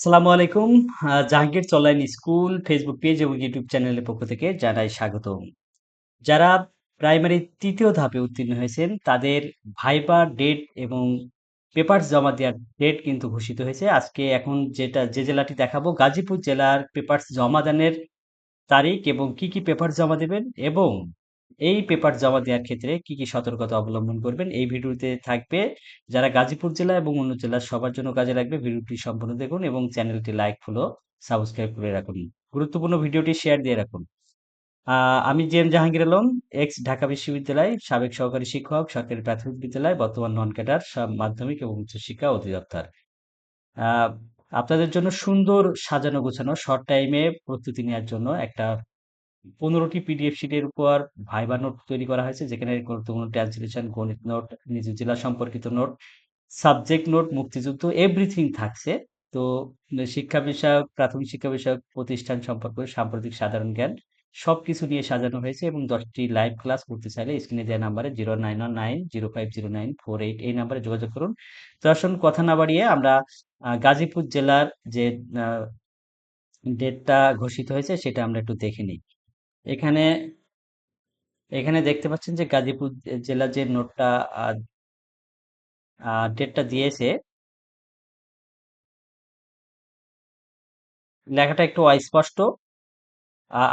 আসসালামু আলাইকুম। Jahangir online school Facebook page এবং ইউটিউব চ্যানেলের পক্ষ থেকে জানাই স্বাগতম। যারা প্রাইমারি তৃতীয় ধাপে উত্তীর্ণ হয়েছেন তাদের ভাইবা ডেট এবং পেপারস জমা দেওয়ার ডেট কিন্তু ঘোষিত হয়েছে। আজকে এখন যেটা যে জেলাটি দেখাবো গাজীপুর জেলার পেপারস জমা দানের তারিখ এবং কি, কি পেপার জমা দেবেন এবং এই পেপার জমা দেওয়ার ক্ষেত্রে কি, কি সতর্কতা অবলম্বন করবেন এই ভিডিওতে থাকবে। যারা গাজীপুর জেলা এবং অন্য জেলার সবার জন্য কাজে লাগবে ভিডিওটি সম্পূর্ণ দেখুন এবং চ্যানেলটি লাইক, ফলো, সাবস্ক্রাইব করে রাখুন। গুরুত্বপূর্ণ ভিডিওটি শেয়ার দিয়ে রাখুন। আ আমি G M Jahangir Alam, ex Dhaka বিশ্ববিদ্যালয়, সাবেক সহকারী শিক্ষক, সরকারি প্রাথমিক বিদ্যালয়, বর্তমান নন ক্যাডার মাধ্যমিক এবং উচ্চশিক্ষা অধিদপ্তর। আপনাদের জন্য সুন্দর সাজানো গোছানো শর্ট টাইমে প্রস্তুতি নেওয়ার জন্য একটা ১৫ টি পিডিএফ শিটের উপর ভাইবা নোট তৈরি করা হয়েছে যেখানে গুরুত্বপূর্ণ ট্রান্সলেশন, গণিত নোট, নিজ জেলা সম্পর্কিত নোট, সাবজেক্ট নোট, মুক্তিযুদ্ধ এভরিথিং থাকছে। তো শিক্ষা বিষয়ক, প্রাথমিক শিক্ষা বিষয়ক প্রতিষ্ঠান সম্পর্কে সাম্প্রতিক সাধারণ জ্ঞান সবকিছু নিয়ে সাজানো হয়েছে এবং দশটি লাইভ ক্লাস করতে চাইলে স্ক্রিনে দেওয়া নাম্বারে 0919050948 এই নাম্বারে যোগাযোগ করুন। তো আসুন কথা না বাড়িয়ে আমরা গাজীপুর জেলার যে ডেটটা ঘোষিত হয়েছে সেটা আমরা একটু দেখে নিই। এখানে এখানে দেখতে পাচ্ছেন যে গাজীপুর জে জেলার যে নোটটা ডেটটা দিয়েছে লেখাটা একটু অস্পষ্ট।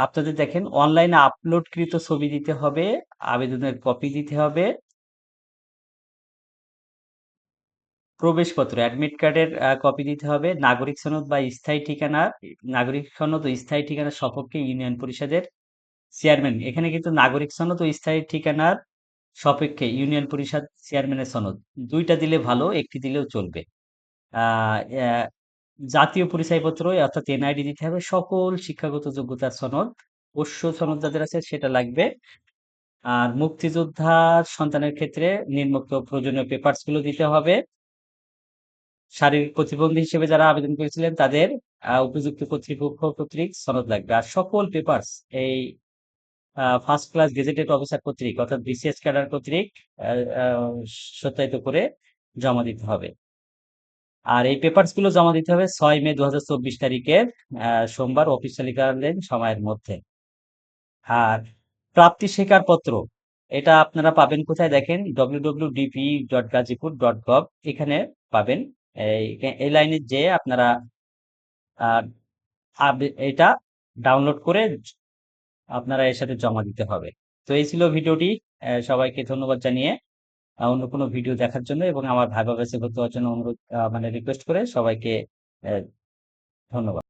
আপনাদের দেখেন অনলাইনে আপলোডকৃত ছবি দিতে হবে, আবেদনের কপি দিতে হবে। প্রবেশপত্র, অ্যাডমিট কার্ডের কপি দিতে হবে, নাগরিক সনদ বা স্থায়ী ঠিকানা, নাগরিক সনদ ও স্থায়ী ঠিকানা সপক্ষে ইউনিয়ন পরিষদের চেয়ারম্যান। এখানে কিন্তু নাগরিক সনদ ও স্থায়ী ঠিকানার সপক্ষে ইউনিয়ন পরিষদ চেয়ারম্যানের সনদ। দুইটা দিলে ভালো, একটি দিলেও চলবে। জাতীয় পরিচয়পত্র অর্থাৎ এনআইডি দিতে হবে। সকল শিক্ষাগত যোগ্যতার সনদ, পোষ্য সনদ যাদের আছে সেটা লাগবে। আর মুক্তিযোদ্ধার সন্তানের ক্ষেত্রে নিম্নোক্ত প্রয়োজনীয় পেপারসগুলো দিতে হবে। শারীরিক প্রতিবন্ধী হিসেবে যারা আবেদন করেছিলেন তাদের উপযুক্ত কর্তৃপক্ষ কর্তৃক সনদ লাগবে। আর সকল পেপারস এই ফার্স্ট ক্লাস গেজেটেড অফিসার কর্তৃক, অর্থাৎ বিসিএস ক্যাডার কর্তৃক সত্যায়িত করে জমা দিতে হবে। আর এই পেপারসগুলো জমা দিতে হবে ছয় মে ২০২৪ তারিখের সোমবার অফিসিয়ালিকালীন সময়ের মধ্যে। আর প্রাপ্তি স্বীকারপত্র, এটা আপনারা পাবেন কোথায় দেখেন www.dpe.gazipur.gov এখানে পাবেন। এই লাইনে যেয়ে আপনারা এটা ডাউনলোড করে আপনারা এর সাথে জমা দিতে হবে। তো এই ছিল ভিডিওটি। সবাইকে ধন্যবাদ জানিয়ে অন্য কোনো ভিডিও দেখার জন্য এবং আমার ভাইবা ব্যাচে ভর্তি হওয়ার জন্য অনুরোধ মানে রিকোয়েস্ট করে সবাইকে ধন্যবাদ।